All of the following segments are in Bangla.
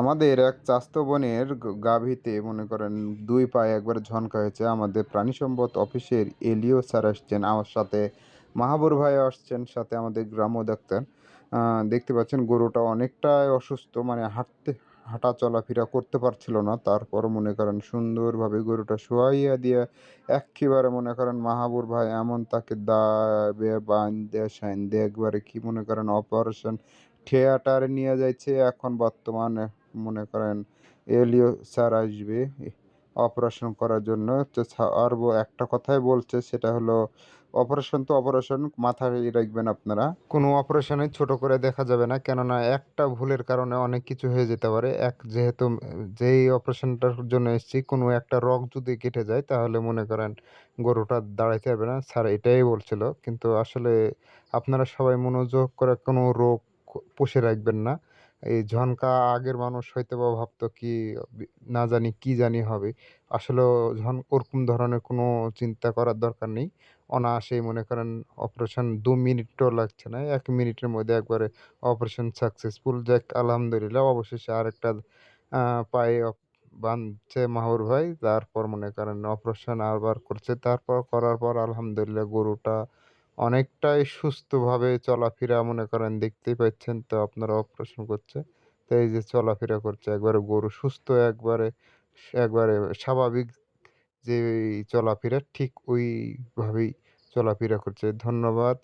আমাদের এক চাস্তো বোনের গাভীতে মনে করেন দুই পায়ে একবার ঝনকা হয়েছে। আমাদের প্রাণী সম্পদ অফিসের এলিও স্যার আসছেন, আমার সাথে মাহাবুর ভাই আসছেন, সাথে আমাদের গ্রাম্য ডাক্তার। দেখতে পাচ্ছেন গরুটা অনেকটাই অসুস্থ মানে হাঁটতে, হাঁটা চলাফেরা করতে পারছিল না। তারপর মনে করেন সুন্দরভাবে গরুটা শোয়াইয়া দিয়ে একেবারে মনে করেন মাহাবুর ভাই এমন তাকে দাবে বান দিয়ে সাইন দিয়ে একবারে কি মনে করেন অপারেশন থিয়েটারে নিয়ে যাইছে। এখন বর্তমানে মনে করেন, এলিও স্যার আসবে অপারেশন করার জন্য। তো আর একটা কথাই বলছে, সেটা হলো, অপারেশন তো অপারেশন, মাথায় রাখবেন আপনারা। কোনো অপারেশনে ছোট করে দেখা যাবে না। কেননা একটা ভুলের কারণে অনেক কিছু হয়ে যেতে পারে। এক যেহেতু, যেই অপারেশনটার জন্য এসেছি, কোনো একটা রগ যদি কেটে যায়, তাহলে মনে করেন গরুটা দাঁড়াইতে পারবে না। স্যার এটাই বলছিল। কিন্তু আসলে আপনারা সবাই মনোযোগ করে কোনো রোগ পুষে রাখবেন না। এই ঝনকা আগের মানুষ হয়তো বা ভাবতো কি না জানি কি জানি হবে। আসলে ঝন, ওরকম ধরনের কোনো চিন্তা করার দরকার নেই। অনায়াসেই মনে করেন অপারেশন দু মিনিটও লাগছে না, এক মিনিটের মধ্যে একবারে অপারেশন সাকসেসফুল যাক, আলহামদুলিল্লাহ, অবশেষে আরেকটা পায়ে বাঁধছে মাহুর ভাই। তারপর মনে করেন অপারেশন আবার করছে। তারপর করার পর আলহামদুলিল্লাহ গরুটা অনেকটাই সুস্থভাবে চলাফেরা মনে করেন, দেখতেই পাচ্ছেন তো আপনারা অপারেশন করছে। তো এই যে চলাফেরা করছে, একবারে গরু সুস্থ, একবারে একবারে স্বাভাবিক যে চলাফেরা, ঠিক ওইভাবেই চলাফেরা করছে। ধন্যবাদ।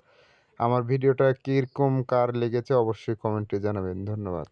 আমার ভিডিওটা কীরকম, কার লেগেছে, অবশ্যই কমেন্টে জানাবেন। ধন্যবাদ।